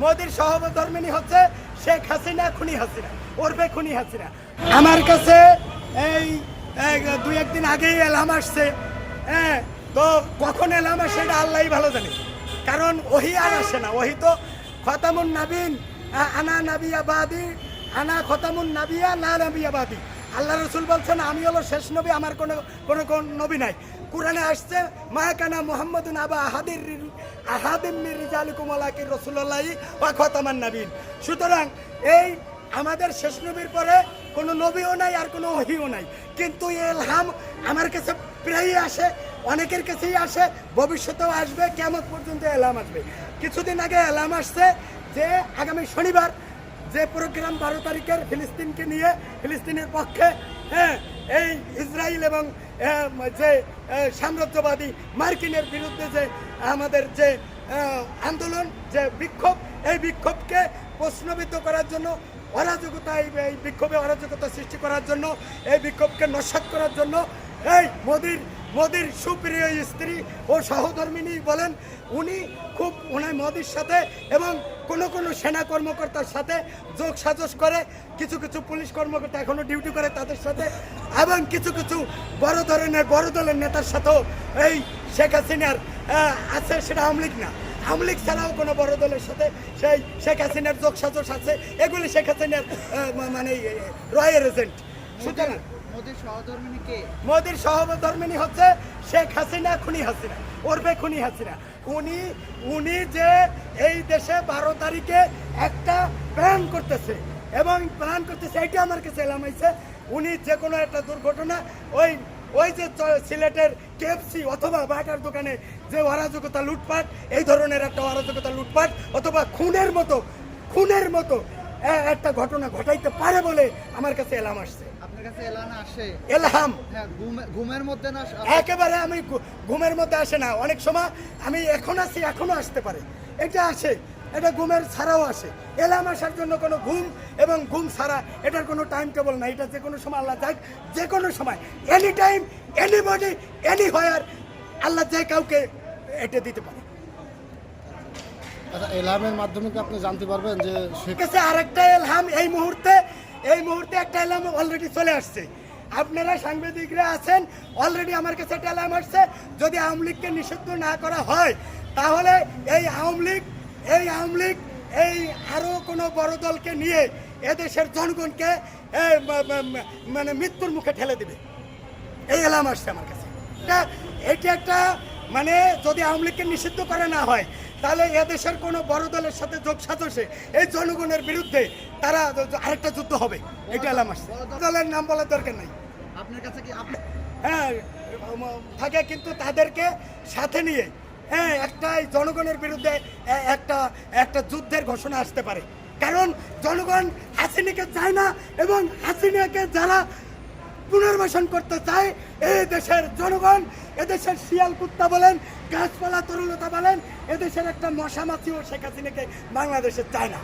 মোদির সহধর্মিনী হচ্ছে শেখ হাসিনা, খুনি হাসিনা, ওরফে খুনি হাসিনা। আমার কাছে এই দুই একদিন আগেই এলাম আসছে। হ্যাঁ তো কখন এলাম আসে সেটা আল্লাহই ভালো জানে। কারণ ওহি আর আসে না, ওহি তো খতামুন নাবিন আনা নাবিয়াবাদি আনা খতামুন নাবিয়া না নাবিয়াবাদি আল্লাহ রসুল বলছেন, আমি হলো শেষ নবী, আমার কোনো কোনো, কোন নবী নাই। কোরআনে আসছে মায়াকানা মোহাম্মদ আবা আহাদির আহাদিম মির রিজালিকুম আলাকি রসুল্লাহি ওয়া খতামান নাবিন সুতরাং এই আমাদের শেষ নবীর পরে কোনো নবীও নাই আর কোনো ওহিও নাই। কিন্তু এলহাম আমার কাছে প্রায়ই আসে, অনেকের কাছেই আসে, ভবিষ্যতেও আসবে কেমন পর্যন্ত এলাম আসবে। কিছুদিন আগে এলাম আসছে যে আগামী শনিবার যে প্রোগ্রাম বারো তারিখের ফিলিস্তিনকে নিয়ে, ফিলিস্তিনের পক্ষে হ্যাঁ এই ইসরায়েল এবং যে সাম্রাজ্যবাদী মার্কিনের বিরুদ্ধে যে আমাদের যে আন্দোলন, যে বিক্ষোভ, এই বিক্ষোভকে প্রশ্নবিদ্ধ করার জন্য, অরাজকতা এই বিক্ষোভে অরাজকতা সৃষ্টি করার জন্য, এই বিক্ষোভকে নস্বাত করার জন্য, এই মোদির মোদির সুপ্রিয় স্ত্রী ও সহধর্মিনী বলেন, উনি খুব ওনার মোদির সাথে এবং কোনো কোনো সেনা কর্মকর্তার সাথে যোগ সাজস করে, কিছু কিছু পুলিশ কর্মকর্তা এখনও ডিউটি করে তাদের সাথে এবং কিছু কিছু বড় ধরনের, বড় দলের নেতার সাথেও এই শেখ হাসিনার আছে সেটা আমলিক না। আমলিক ছাড়াও কোনো বড় দলের সাথে সেই শেখ হাসিনার যোগ সাজস আছে, এগুলি শেখ হাসিনার মানে রয়ের এজেন্ট। সুতরাং মোদীর সহধর্মিনী হচ্ছে শেখ হাসিনা, খুনি হাসিনা, ওরফে খুনি হাসিনা। উনি উনি যে এই দেশে বারো তারিখে একটা প্ল্যান করতেছে এবং প্ল্যান করতেছে এইটা আমার কাছে এলাম হয়েছে। উনি যে কোনো একটা দুর্ঘটনা, ওই ওই যে সিলেটের কেএফসি অথবা বাটার দোকানে যে অরাজকতা লুটপাট, এই ধরনের একটা অরাজকতা লুটপাট, অথবা খুনের মতো খুনের মতো একটা ঘটনা ঘটাইতে পারে বলে আমার কাছে এলাম আসছে। কাছে এলান আসে। এলহাম। হ্যাঁ ঘুমের মধ্যে না একেবারে আমি ঘুমের মধ্যে আসে না। অনেক সময় আমি এখন আছি এখনও আসতে পারে। এটা আসে এটা ঘুমের ছাড়াও আসে। এলাম আসার জন্য কোনো ঘুম এবং ঘুম ছাড়া এটার কোনো টাইম টেবল নাই। এটা যে কোনো সময় আল্লাহ যাক যে কোনো সময়। Any time anybody anywhere আল্লাহ যে কাউকে এটা দিতে পারে। আচ্ছা এলামের মাধ্যমে কি আপনি জানতে পারবেন যে শেখ কাছে আরেকটা এলহাম এই মুহূর্তে এই মুহূর্তে একটা এলহাম অলরেডি চলে আসছে। আপনারা সাংবাদিকরা আছেন অলরেডি আমার কাছে একটা এলহাম আসছে। যদি আওয়ামী লীগকে নিষিদ্ধ না করা হয়, তাহলে এই আওয়ামী লীগ, এই আওয়ামী লীগ, এই আরও কোনো বড় দলকে নিয়ে এদেশের জনগণকে মানে মৃত্যুর মুখে ঠেলে দিবে। এই এলাম আসছে আমার কাছে। এটা এটা একটা মানে যদি আওয়ামী লীগকে নিষিদ্ধ করা না হয় তাহলে এদেশের কোনো বড় দলের সাথে যোগ সাজসে এই জনগণের বিরুদ্ধে তারা আরেকটা যুদ্ধ হবে। এটা এলাম আসছে। দলের নাম বলার দরকার নাই। আপনার কাছে কি হ্যাঁ থাকে কিন্তু তাদেরকে সাথে নিয়ে হ্যাঁ একটা জনগণের বিরুদ্ধে একটা একটা যুদ্ধের ঘোষণা আসতে পারে। কারণ জনগণ হাসিনাকে চায় না এবং হাসিনাকে যারা পুনর্বাসন করতে চায় এই দেশের জনগণ এদেশের শিয়াল কুত্তা বলেন গাছপালা তরুণতা বলেন এদেশের একটা মশা মাছিও শেখ হাসিনাকে বাংলাদেশে চায় না।